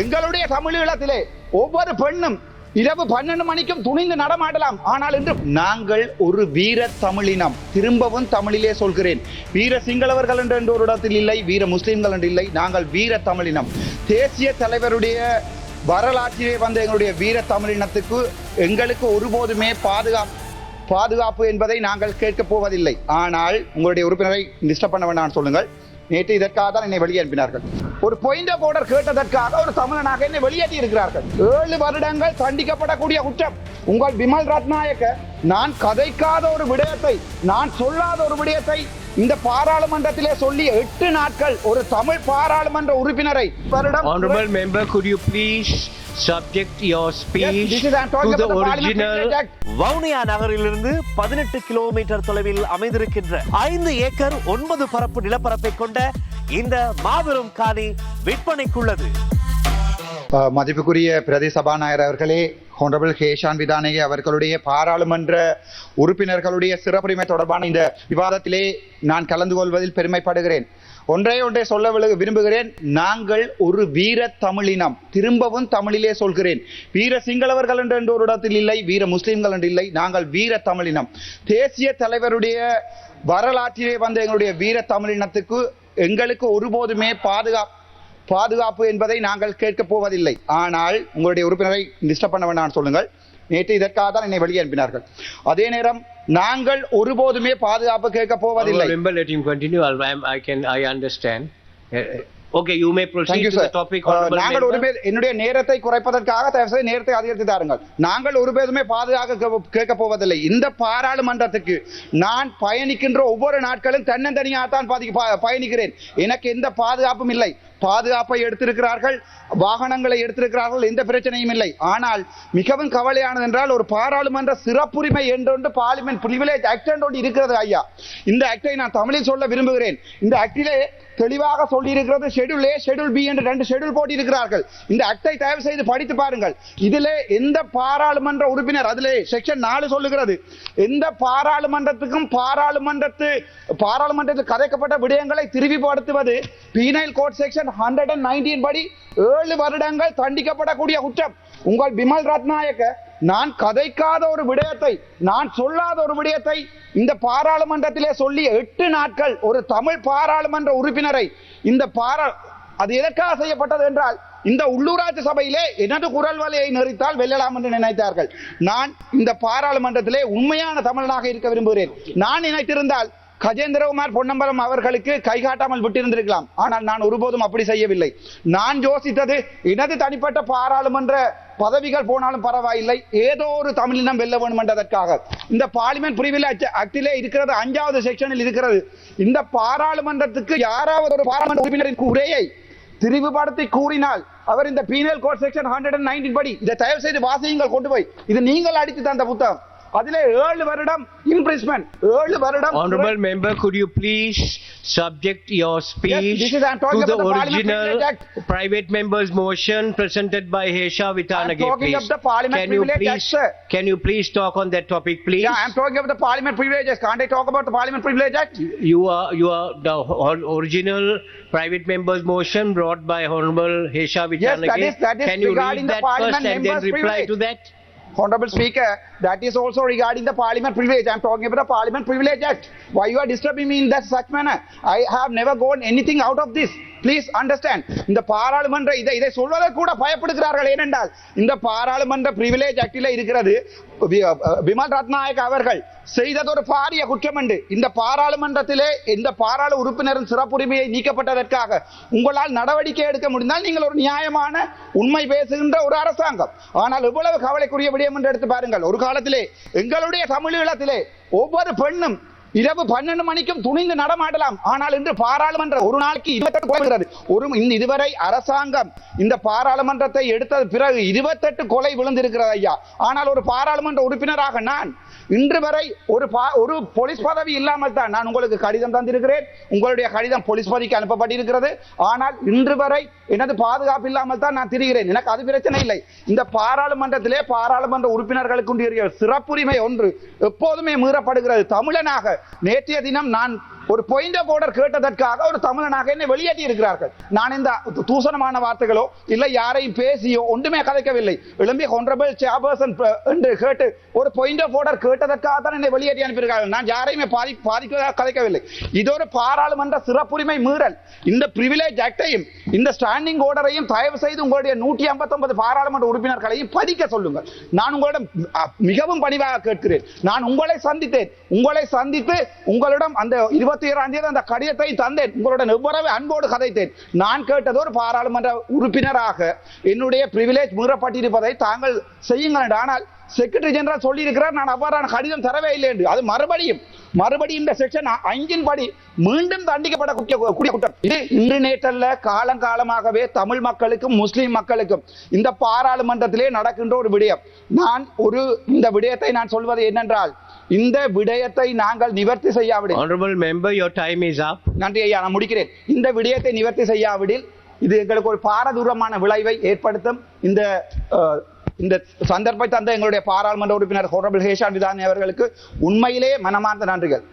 எங்களுடைய தமிழீழத்திலே ஒவ்வொரு பெண்ணும் இரவு பன்னெண்டு மணிக்கும் துணிந்து நடமாடலாம். ஆனால் இன்று நாங்கள் ஒரு வீர தமிழினம். திரும்பவும் தமிழிலே சொல்கிறேன். வீர சிங்களவர்கள் என்று ஒரு இடத்தில் இல்லை வீர முஸ்லிம்கள் என்று இல்லை. நாங்கள் வீர தமிழினம். தேசிய தலைவருடைய வரலாற்றிலே வந்த எங்களுடைய வீர தமிழினத்துக்கு எங்களுக்கு ஒருபோதுமே பாதுகாப்பு பாதுகாப்பு என்பதை நாங்கள் கேட்கப் போவதில்லை. ஆனால் உங்களுடைய உறுப்பினரை டிஸ்டர்ப் பண்ண வேண்டாம் சொல்லுங்கள். நேற்று இதற்காக தான் என்னை வெளியனுப்பினார்கள் ஒரு பொயிண்ட போர்டர் கேட்டதற்காக ஒரு தமிழனாக என்னை வெளியேற்றி இருக்கிறார்கள். ஏழு வருடங்கள் தண்டிக்கப்படக்கூடிய குற்றம். உங்கள் விமல் ரத்நாயக்க நான் கதைக்காத ஒரு விடயத்தை நான் சொல்லாத ஒரு விடயத்தை இந்த பாராளுமன்றத்திலே சொல்லி எட்டு நாட்கள் ஒரு தமிழ் பாராளுமன்ற உறுப்பினரை Honorable member, could you please subject your speech this is I'm to talking the about the Parliament original Privilege Act. Vavuniya நகரிலிருந்து பதினெட்டு கிலோமீட்டர் தொலைவில் அமைந்திருக்கின்ற ஐந்து ஏக்கர் ஒன்பது பரப்பு நிலப்பரப்பை கொண்ட இந்த மாபெரும் காணி விற்பனைக்குள்ளது அஹ், மதிப்புக்குரிய பிரதி சபாநாயகர் அவர்களே ஹோனரபிள் ஹேஷான் விதானகே அவர்களுடைய பாராளுமன்ற உறுப்பினர்களுடைய சிறப்புரிமை தொடர்பான இந்த விவாதத்திலே நான் கலந்து கொள்வதில் பெருமைப்படுகிறேன். ஒன்றே ஒன்றை சொல்ல விரும்புகிறேன். நாங்கள் ஒரு வீர தமிழினம். திரும்பவும் தமிழிலே சொல்கிறேன். வீர சிங்களவர்கள் என்று ஒரு இடத்தில் இல்லை வீர முஸ்லிம்கள் என்று இல்லை. நாங்கள் வீர தமிழினம். தேசிய தலைவருடைய வரலாற்றிலே வந்த எங்களுடைய வீர தமிழினத்துக்கு எங்களுக்கு ஒருபோதுமே பாதுகாப்பு பாதுகாப்பு என்பதை நாங்கள் கேட்கப் போவதில்லை ஆனால் உங்களுடைய உறுப்பினரை டிஸ்டர்ப் பண்ண வேண்டாம் சொல்லுங்கள் நேற்று இதற்காக தான் என்னை வெளியே அனுப்பினார்கள் அதே நேரம் நாங்கள் ஒருபோதுமே பாதுகாப்பு கேட்கப் போவதில்லை let him continue. I'll, I can, I understand. To sir. the topic, Uh, honorable நாங்கள் ஒரு. பேர் என்னுடைய நேரத்தை குறைப்பதற்காக தயவு செய்து நேரத்தை அதிகரித்து தாருங்கள் நாங்கள் ஒரு பேருமே பாதுகாக்க கேட்க போவதில்லை இந்த பாராளுமன்றத்துக்கு நான் பயணிக்கின்ற ஒவ்வொரு நாட்களும் தன்னந்தனியாகத்தான் பாதி- ப- பயணிக்கிறேன் எனக்கு எந்த பாதுகாப்பும் இல்லை பாதுகாப்பை எடுத்திருக்கிறார்கள் வாகனங்களை எடுத்திருக்கிறார்கள் எந்த பிரச்சனையும் இல்லை. ஆனால் மிகவும் கவலையானது என்றால் ஒரு பாராளுமன்ற சிறப்புரிமை என்றொன்று பார்லிமெண்ட் பிரிவிலேஜ் ஆக்ட் ஒன்று இருக்கிறது ஐயா. இந்த ஆக்டை நான் தமிழில் சொல்ல விரும்புகிறேன். இந்த ஆக்டிலே தெளிவாக சொல்லியிருக்கிறது ஷெடியூல் ஏ ஷெட்யூல் பி என்று ரெண்டு ஷெட்யூல் போட்டிருக்கிறார்கள். இந்த ஆக்டை தயவு செய்து படித்து பாருங்கள். இதிலே எந்த பாராளுமன்ற உறுப்பினர் அதிலே செக்ஷன் நாலு சொல்லுகிறது. எந்த பாராளுமன்றத்துக்கும் பாராளுமன்றத்து பாராளுமன்றத்தில் கதைக்கப்பட்ட விடயங்களை திருவிப்படுத்துவது penal code section hundred and nineteen படி ஏழு வருடங்கள் தண்டிக்கப்படக்கூடிய குற்றம். உங்கள் பிமல் ரத்நாயக்க நான் கதைக்காத ஒரு விடயத்தை நான் சொல்லாத ஒரு விடயத்தை இந்த பாராளுமன்றத்திலே சொல்லி எட்டு நாட்கள் ஒரு தமிழ் பாராளுமன்ற உறுப்பினரை இந்த பாரா அது எதற்காக செய்யப்பட்டது என்றால் இந்த உள்ளூராட்சி சபையிலே எனது குரல் வலையை நிறுத்தால் வெல்லலாம் என்று நினைத்தார்கள். நான் இந்த பாராளுமன்றத்திலே உண்மையான தமிழனாக இருக்க விரும்புகிறேன். நான் நினைத்திருந்தால் கஜேந்திரகுமார் பொன்னம்பலம் அவர்களுக்கு கைகாட்டாமல் விட்டிருந்திருக்கலாம். ஆனால் நான் ஒருபோதும் அப்படி செய்யவில்லை. நான் யோசித்தது எனது தனிப்பட்ட பாராளுமன்ற பதவிகள் போனாலும் பரவாயில்லை. ஏதோ ஒரு தமிழினம் வெல்ல வேண்டும் என்றதற்காக இந்த பார்லிமெண்ட் பிரிவிலேஜ் ஆக்டிலே இருக்கிறது அஞ்சாவது செக்ஷனில் இருக்கிறது. இந்த பாராளுமன்றத்துக்கு யாராவது ஒரு பாராளுமன்ற உறுப்பினரின் உரையை திரிவுபடுத்தி கூறினால் அவர் இந்த penal code section hundred and nineteen படி இதை தயவு செய்து வாசியுங்கள் கொண்டு போய். இது நீங்கள் அடித்து தந்த புத்தகம். அதிலே ஏழு வருடம் இம்ப்ரிஸ்மெண்ட் ஏழு வருடம் Honorable member, could you please subject your speech this is- I'm to talking the about the Parliament original Privilege Act. private member's motion presented by Hesha Vitanage, talking please? of the Parliament Can you Privilege Act, please, sir. can you please talk on that topic, please? Yeah, I'm talking about the Parliament Privileges. Can't I talk about the Parliament Privilege Act? You are, you are the or- original private member's motion brought by Honorable Hesha Vitanage. that is- that is Can you regarding read the that first Parliament and then member's reply privilege. to that? Honorable Speaker, that is also regarding the Parliament Privilege. I'm talking about the Parliament Privilege Act. Why you are disturbing me in that such manner? I have never gone anything out of this. Please understand இந்த பாராளுமன்ற இதை இதை சொல்வதை கூட பயப்படுகிறார்கள். ஏனென்றால் இந்த பாராளுமன்ற privilege ஆக்டில இருக்கிறது விமல் ரத்நாயக் அவர்கள் செய்தது ஒரு பாரிய குற்றம் என்று இந்த பாராளுமன்றத்திலே இந்த பாராளு உறுப்பினரின் சிறப்புரிமையை நீக்கப்பட்டதற்காக உங்களால் நடவடிக்கை எடுக்க முடிந்தால் நீங்கள் ஒரு நியாயமான உண்மை பேசுகின்ற ஒரு அரசாங்கம். ஆனால் இவ்வளவு கவலைக்குரிய விடயம் என்று எடுத்து பாருங்கள். ஒரு காலத்திலே எங்களுடைய தமிழீழத்திலே ஒவ்வொரு பெண்ணும் இரவு பன்னெண்டு மணிக்கும் துணிந்து நடமாடலாம். ஆனால் இன்று பாராளுமன்ற ஒரு நாளைக்கு இருபத்தெட்டு கொலைகிறது ஒரு இந்த இதுவரை அரசாங்கம் இந்த பாராளுமன்றத்தை எடுத்தது பிறகு இருபத்தெட்டு கொலை விழுந்திருக்கிறது ஐயா. ஆனால் ஒரு பாராளுமன்ற உறுப்பினராக நான் இன்று வரை ஒரு பா- ஒரு போலீஸ் பதவி இல்லாமல் தான் நான் உங்களுக்கு கடிதம் தந்திருக்கிறேன். உங்களுடைய கடிதம் போலீஸ் பதவிக்கு அனுப்பப்பட்டிருக்கிறது. ஆனால் இன்று வரை எனது பாதுகாப்பு இல்லாமல் தான் நான் திரிகிறேன். எனக்கு அது பிரச்சனை இல்லை. இந்த பாராளுமன்றத்திலே பாராளுமன்ற உறுப்பினர்களுக்கு சிறப்புரிமை ஒன்று எப்போதுமே மீறப்படுகிறது. தமிழனாக நேற்றைய தினம் நான் ஒரு பாயிண்ட் ஆஃப் ஆர்டர் கேட்டதற்காக ஒரு தமிழனாக என்னை வெளியேற்றி இருக்கிறார்கள். நான் இந்த தூசணமான வார்த்தைகளோ இல்லை யாரையும் பேசியோ ஒன்றுமே கதைக்கவில்லை. எழும்பி ஹொன்ரபிள் சேர்பர்சன் என்று கேட்டு ஒரு பாயிண்ட் ஆஃப் ஆர்டர் கேட்டதற்காக தான் என்னை வெளியேற்றி அனுப்பியிருக்கார்கள் நான் யாரையுமே பாதி பாதிப்பதாக கதைக்கவில்லை. இது ஒரு பாராளுமன்ற சிறப்புரிமை மீறல். இந்த பிரிவிலேஜ் ஆக்டையும் இந்த ஸ்டாண்டிங் ஆர்டரையும் தயவு செய்து உங்களுடைய நூற்றி ஐம்பத்தொன்பது பாராளுமன்ற உறுப்பினர்களையும் பதிக்க சொல்லுங்கள். நான் உங்களிடம் அ, மிகவும் பணிவாக கேட்கிறேன். நான் உங்களை சந்தித்தேன். உங்களை சந்தித்து உங்களிடம் அந்த இருபத்தி ஏழாம் தேதி அந்த கடிதத்தை தந்தேன். உங்களுடன் எவ்வளவு அன்போடு கதைத்தேன். நான் கேட்டது ஒரு பாராளுமன்ற உறுப்பினராக. என்னுடைய பிரிவிலேஜ் மீறப்பட்டிருப்பதை தாங்கள் செய்யுங்கள். ஆனால் செக்ரட்டரி ஜெனரல் சொல்லியிருக்கிறார் நான் அவ்வாறான கடிதம் தரவே இல்லை என்று. அது மறுபடியும் மறுபடியும் இந்த செக்ஷன் ஐந்தின் படி மீண்டும் தண்டிக்கப்பட கூடிய குற்றம். இது இன்று நேற்றல்ல காலங்காலமாகவே தமிழ் மக்களுக்கும் முஸ்லிம் மக்களுக்கும் இந்த பாராளுமன்றத்திலே நடக்கின்ற ஒரு விடயம். நான் ஒரு இந்த விடயத்தை நான் சொல்வது என்னென்றால் இந்த விடயத்தை நாங்கள் நிவர்த்தி செய்யாவிடில். Honorable member, your time is up. நன்றி ஐயா நான் முடிக்கிறேன். இந்த விடயத்தை நிவர்த்தி செய்யாவிடில் இது எங்களுக்கு ஒரு பாரதூரமான விளைவை ஏற்படுத்தும். இந்த இந்த சந்தர்ப்பத்தை தந்த எங்களுடைய பாராளுமன்ற உறுப்பினர் ஹோரபிள் ஹேஷான் விதானி அவர்களுக்கு உண்மையிலேயே மனமார்ந்த நன்றிகள்.